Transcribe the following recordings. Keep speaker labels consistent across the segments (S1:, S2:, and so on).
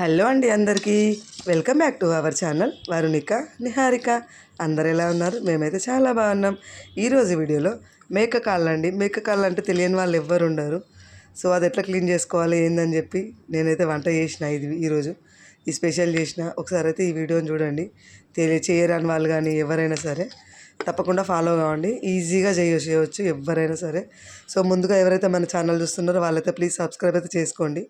S1: Hello అండి అందరికీ. Welcome back to our channel Varunika Niharika. అందరు ఎలా ఉన్నారు? మేమైతే చాలా బాగున్నాం. ఈరోజు వీడియోలో మేక కాళ్ళు అండి మేక కాళ్ళు అంటే తెలియని వాళ్ళు ఎవ్వరు ఉండరు. సో అది ఎట్లా క్లీన్ చేసుకోవాలి ఏందని చెప్పి నేనైతే వంట చేసిన ఇది ఈరోజు ఈ స్పెషల్ చేసిన. ఒకసారి అయితే ఈ వీడియోని చూడండి. తెలియ చేయరాని వాళ్ళు కానీ ఎవరైనా సరే తప్పకుండా ఫాలో కావండి. ఈజీగా చేయొచ్చు చేయవచ్చు ఎవరైనా సరే. సో ముందుగా ఎవరైతే మన ఛానల్ చూస్తున్నారో వాళ్ళైతే ప్లీజ్ సబ్స్క్రైబ్ అయితే చేసుకోండి.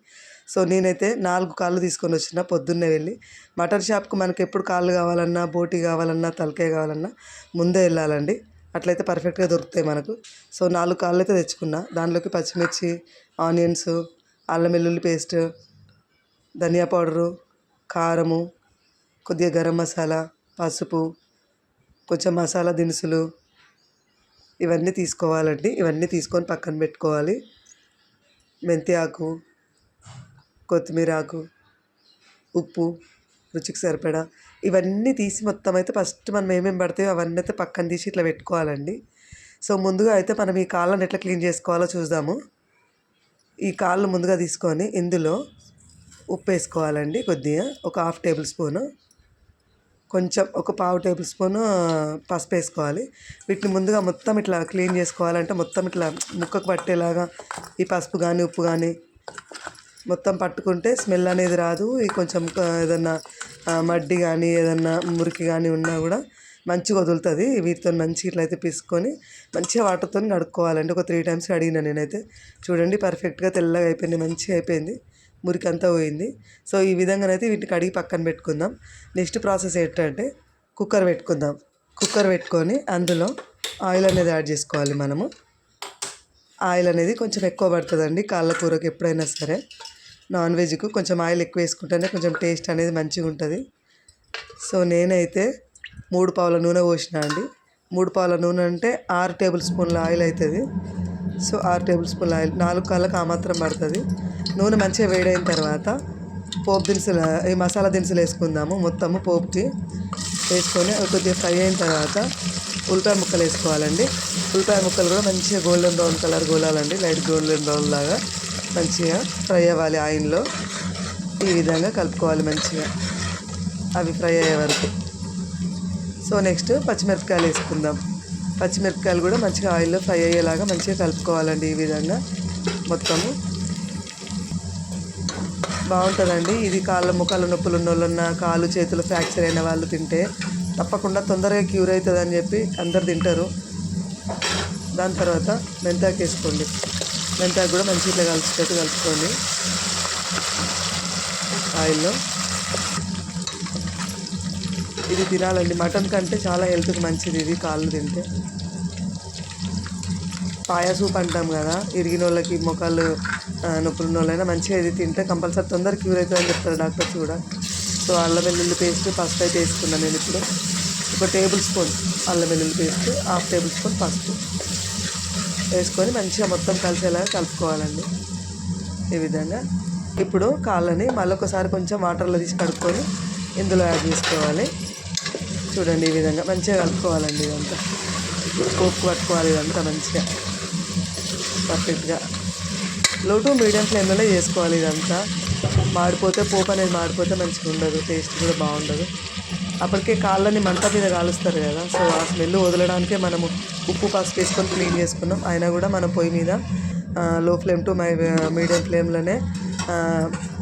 S1: సో నేనైతే నాలుగు కాళ్ళు తీసుకొని వచ్చిన పొద్దున్నే వెళ్ళి మటన్ షాప్కి మనకి ఎప్పుడు కాళ్ళు కావాలన్నా బోటి కావాలన్నా తలకాయ కావాలన్నా ముందే వెళ్ళాలండి. అట్లయితే పర్ఫెక్ట్గా దొరుకుతాయి మనకు. సో నాలుగు కాళ్ళు అయితే తెచ్చుకున్నా. దానిలోకి పచ్చిమిర్చి ఆనియన్స్ అల్లం వెల్లుల్లి పేస్ట్ ధనియా పౌడరు కారము కొద్దిగా గరం మసాలా పసుపు కొంచెం మసాలా దినుసులు ఇవన్నీ తీసుకోవాలండి. ఇవన్నీ తీసుకొని పక్కన పెట్టుకోవాలి. మెంతి ఆకు కొత్తిమీర ఆకు ఉప్పు రుచికి సరిపడా ఇవన్నీ తీసి మొత్తం అయితే ఫస్ట్ మనం ఏమేమి పడతాయో అవన్నీ అయితే పక్కన తీసి ఇట్లా పెట్టుకోవాలండి. సో ముందుగా అయితే మనం ఈ కాళ్ళను ఎట్లా క్లీన్ చేసుకోవాలో చూద్దాము. ఈ కాళ్ళు ముందుగా తీసుకొని ఇందులో ఉప్పు వేసుకోవాలండి కొద్దిగా. ఒక హాఫ్ టేబుల్ స్పూను. కొంచెం ఒక పావు టేబుల్ స్పూన్ పసుపు వేసుకోవాలి. వీటిని ముందుగా మొత్తం ఇట్లా క్లీన్ చేసుకోవాలంటే మొత్తం ఇట్లా ముక్కకు పట్టేలాగా ఈ పసుపు కానీ ఉప్పు కానీ మొత్తం పట్టుకుంటే స్మెల్ అనేది రాదు. ఈ కొంచెం ఏదన్నా మడ్డి కానీ ఏదన్నా మురికి కానీ ఉన్నా కూడా మంచిగా వదులుతుంది. వీటితో మంచిగా ఇట్లయితే పీసుకొని పిసుకొని మంచిగా వాటర్తో కడుక్కోవాలండి. ఒక త్రీ టైమ్స్ కడిగిన నేనైతే. చూడండి పర్ఫెక్ట్గా తెల్లగా అయిపోయింది మంచిగా అయిపోయింది. మురికంతా పోయింది. సో ఈ విధంగానైతే వీటిని కడిగి పక్కన పెట్టుకుందాం. నెక్స్ట్ ప్రాసెస్ ఏంటంటే కుక్కర్ పెట్టుకుందాం. కుక్కర్ పెట్టుకొని అందులో ఆయిల్ అనేది యాడ్ చేసుకోవాలి మనము. ఆయిల్ అనేది కొంచెం ఎక్కువ పడుతుందండి కాళ్ళ కూరకు ఎప్పుడైనా సరే. నాన్ వెజ్కు కొంచెం ఆయిల్ ఎక్కువ వేసుకుంటేనే కొంచెం టేస్ట్ అనేది మంచిగా ఉంటుంది. సో నేనైతే మూడు పావుల నూనె పోసిన అండి. మూడు పావుల నూనె అంటే ఆరు టేబుల్ స్పూన్ల ఆయిల్ అవుతుంది. సో ఆరు టేబుల్ స్పూన్ల ఆయిల్ నాలుగు కాళ్ళకు ఆ మాత్రం పడుతుంది. నూనె మంచిగా వేడైన తర్వాత పోపు దినుసులు ఈ మసాలా దినుసులు వేసుకుందాము. మొత్తము పోపుకి వేసుకొని కొద్దిగా ఫ్రై అయిన తర్వాత ఉల్లిపాయ ముక్కలు వేసుకోవాలండి. ఉల్లిపాయ ముక్కలు కూడా మంచిగా గోల్డెన్ బ్రౌన్ కలర్ గోలాలండి. లైట్ గోల్డెన్ బ్రౌన్ లాగా మంచిగా ఫ్రై అవ్వాలి ఆయిల్లో. ఈ విధంగా కలుపుకోవాలి మంచిగా. అవి ఫ్రై అయ్యే వరకు. సో నెక్స్ట్ పచ్చిమిరపకాయలు వేసుకుందాం. పచ్చిమిరపకాయలు కూడా మంచిగా ఆయిల్లో ఫ్రై అయ్యేలాగా మంచిగా కలుపుకోవాలండి ఈ విధంగా. మొత్తము బాగుంటుందండి. ఇది కాళ్ళ ముఖాలు నొప్పులు ఉన్న వాళ్ళన్న కాలు చేతులు ఫ్రాక్చర్ అయిన వాళ్ళు తింటే తప్పకుండా తొందరగా క్యూర్ అవుతుందని చెప్పి అందరు తింటారు. దాని తర్వాత మెంతాకు వేసుకోండి. మెంతాకు కూడా మంచిగా ఇట్లా కలిసేటట్టు కలుపుకోండి. ఆయిల్లో. ఇది తినాలండి. మటన్ కంటే చాలా హెల్త్కి మంచిది ఇది కాళ్ళు తింటే. పాయ సూప్ అంటాం కదా ఇరిగిన వాళ్ళకి మొక్కలు నొప్పులు ఉన్న వాళ్ళైనా మంచిగా ఇది తింటే కంపల్సరీ తొందర క్యూర్ అవుతుందని చెప్తారు డాక్టర్స్ కూడా. సో అల్లం వెల్లుల్లి పేస్ట్ ఫస్ట్ అయితే వేసుకున్నాను నేను ఇప్పుడు. ఒక టేబుల్ స్పూన్ అల్లం వెల్లుల్లి పేస్ట్ హాఫ్ టేబుల్ స్పూన్ పసుపు వేసుకొని మంచిగా మొత్తం కలిసేలాగా కలుపుకోవాలండి. ఈ విధంగా ఇప్పుడు కాళ్ళని మళ్ళొకసారి కొంచెం వాటర్లో తీసి కడుక్కొని ఇందులో యాడ్ చేసుకోవాలి. చూడండి ఈ విధంగా మంచిగా కలుపుకోవాలండి ఇదంతా. కోక్ పట్టుకోవాలి ఇదంతా మంచిగా. పర్ఫెక్ట్గా. లో టు మీడియం ఫ్లేమ్లోనే చేసుకోవాలి ఇదంతా. మాడిపోతే పోపు అనేది మాడిపోతే మంచిగా ఉండదు టేస్ట్ కూడా బాగుండదు. అప్పటికే కాళ్ళని మంట మీద కాలుస్తారు కదా సో ఆ స్మెల్ వదలడానికే మనము ఉప్పు పసుపు వేసుకొని క్లీన్ చేసుకున్నాం. అయినా కూడా మనం పొయ్యి మీద లో ఫ్లేమ్ టు మై మీడియం ఫ్లేమ్లోనే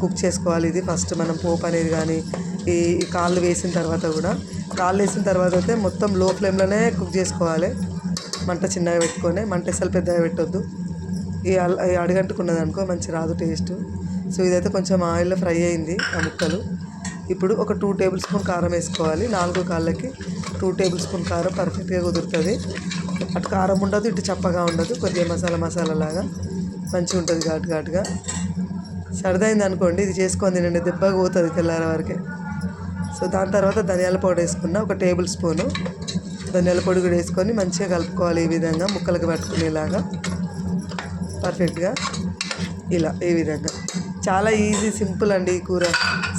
S1: కుక్ చేసుకోవాలి. ఇది ఫస్ట్ మనం పోపు అనేది కానీ ఈ ఈ కాళ్ళు వేసిన తర్వాత కూడా. కాళ్ళు వేసిన తర్వాత అయితే మొత్తం లో ఫ్లేమ్లోనే కుక్ చేసుకోవాలి. మంట చిన్నగా పెట్టుకొని మంట అసలు పెద్దగా పెట్టొద్దు. ఈ అల్ ఈ అనుకో మంచి రాదు టేస్ట్. సో ఇదైతే కొంచెం ఆయిల్లో ఫ్రై అయింది ఆ ముక్కలు. ఇప్పుడు ఒక టూ టేబుల్ స్పూన్ కారం వేసుకోవాలి. నాలుగు కాళ్ళకి టూ టేబుల్ స్పూన్ కారం పర్ఫెక్ట్గా కుదురుతుంది. అటు కారం ఉండదు ఇటు చప్పగా ఉండదు. కొద్దిగా మసాలా మసాలా లాగా మంచిగా ఉంటుంది ఘాటు ఘాటుగా. సరదైంది అనుకోండి ఇది చేసుకొని తినండి. దెబ్బగా పోతుంది తెల్లారి వరకే. సో దాని తర్వాత ధనియాల పౌడర్ వేసుకున్న ఒక టేబుల్ స్పూను. ధనియాల పొడి కూడా వేసుకొని మంచిగా కలుపుకోవాలి ఈ విధంగా ముక్కలకు పట్టుకునేలాగా. పర్ఫెక్ట్గా ఇలా ఈ విధంగా. చాలా ఈజీ సింపుల్ అండి ఈ కూర.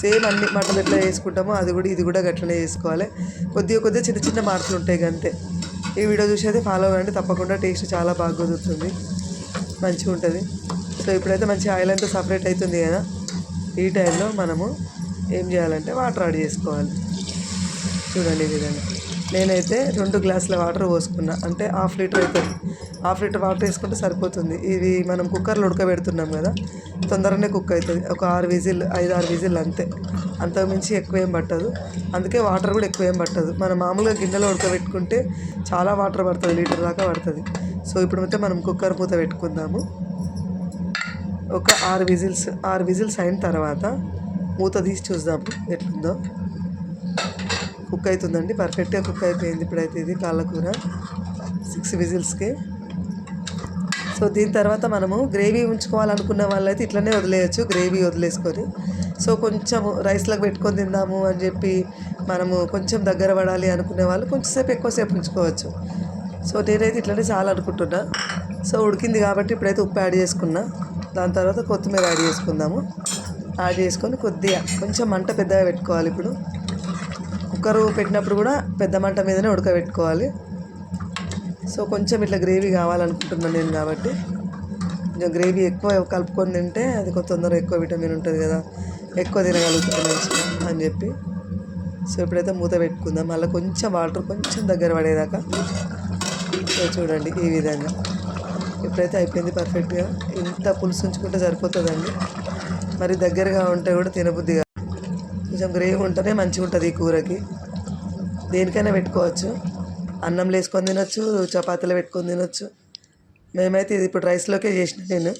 S1: సేమ్ అన్ని మటన్ ఎట్లా వేసుకుంటామో అది కూడా ఇది కూడా గట్లనే చేసుకోవాలి. కొద్దిగా కొద్దిగా చిన్న చిన్న మార్పులు ఉంటాయి అంతే. ఈ వీడియో చూసి అయితే ఫాలో అవ్వండి. తప్పకుండా టేస్ట్ చాలా బాగా కుదురుతుంది. మంచిగా ఉంటుంది. సో ఇప్పుడైతే మంచి ఆయిల్ అంతా సపరేట్ అవుతుంది కదా. ఈ టైంలో మనము ఏం చేయాలంటే వాటర్ యాడ్ చేసుకోవాలి. చూడండి విధంగా నేనైతే రెండు గ్లాసుల వాటర్ పోసుకున్నా. అంటే హాఫ్ లీటర్ అవుతుంది హాఫ్ లీటర్ వాటర్ వేసుకుంటే సరిపోతుంది. ఇది మనం కుక్కర్లో ఉడకబెడుతున్నాం కదా తొందరనే కుక్ అవుతుంది. ఒక ఆరు విజిల్ ఐదు ఆరు విజిల్ అంతే. అంతకు మించి ఎక్కువ ఏం పట్టదు. అందుకే వాటర్ కూడా ఎక్కువ ఏం పట్టదు. మనం మామూలుగా గిన్నెలో ఉడకబెట్టుకుంటే చాలా వాటర్ పడుతుంది లీటర్ దాకా పడుతుంది. సో ఇప్పుడు అయితే మనం కుక్కర్ మూత పెట్టుకుందాము. ఒక ఆరు విజిల్స్ ఆరు విజిల్స్ అయిన తర్వాత మూత తీసి చూద్దాం ఎట్లుందో. కుక్ అవుతుందండి. పర్ఫెక్ట్గా కుక్ అయిపోయింది ఇప్పుడైతే ఇది కాళ్ళకూర సిక్స్ విజిల్స్కి. సో దీని తర్వాత మనము గ్రేవీ ఉంచుకోవాలనుకున్న వాళ్ళైతే ఇట్లనే వదిలేయచ్చు గ్రేవీ వదిలేసుకొని. సో కొంచెం రైస్లకు పెట్టుకొని తిందాము అని చెప్పి మనము కొంచెం దగ్గర పడాలి అనుకునే వాళ్ళు కొంచెంసేపు ఎక్కువసేపు ఉంచుకోవచ్చు. సో నేనైతే ఇట్లనే చాలా అనుకుంటున్నా సో ఉడికింది కాబట్టి ఇప్పుడైతే ఉప్పు యాడ్ చేసుకున్నా. దాని తర్వాత కొత్తిమీర యాడ్ చేసుకుందాము. యాడ్ చేసుకొని కొద్దిగా కొంచెం మంట పెద్దగా పెట్టుకోవాలి ఇప్పుడు. కుక్కర్ పెట్టినప్పుడు కూడా పెద్ద మంట మీదనే ఉడకబెట్టుకోవాలి. సో కొంచెం ఇట్లా గ్రేవీ కావాలనుకుంటున్నాను నేను కాబట్టి. కొంచెం గ్రేవీ ఎక్కువ కలుపుకొని తింటే అది కొంత తొందరగా ఎక్కువ విటమిన్ ఉంటుంది కదా. ఎక్కువ తినగలుగుతుంది మంచిగా అని చెప్పి. సో ఇప్పుడైతే మూత పెట్టుకుందాం. మళ్ళీ కొంచెం వాటర్ కొంచెం దగ్గర పడేదాకా. సో చూడండి ఈ విధంగా. ఇప్పుడైతే అయిపోయింది పర్ఫెక్ట్గా. ఇంత పులుసు ఉంచుకుంటే సరిపోతుందండి. మరి దగ్గరగా ఉంటే కూడా తినబుద్ది కొంచెం గ్రేవీ ఉంటేనే మంచిగా ఉంటుంది ఈ కూరకి. దేనికైనా పెట్టుకోవచ్చు. అన్నం వేసుకొని తినొచ్చు చపాతీలు పెట్టుకొని తినొచ్చు. మేమైతే ఇది ఇప్పుడు రైస్లోకే చేసిన నేను.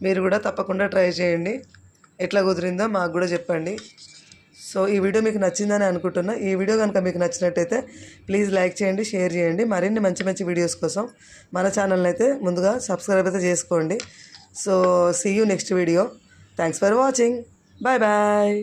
S1: మీరు కూడా తప్పకుండా ట్రై చేయండి. ఎట్లా కుదిరిందో మాకు కూడా చెప్పండి. సో ఈ వీడియో మీకు నచ్చిందని అనుకుంటున్నా. ఈ వీడియో కనుక మీకు నచ్చినట్టయితే ప్లీజ్ లైక్ చేయండి షేర్ చేయండి. మరిన్ని మంచి మంచి వీడియోస్ కోసం మన ఛానల్ని అయితే ముందుగా సబ్స్క్రైబ్ అయితే చేసుకోండి. So see you next video thanks for watching bye bye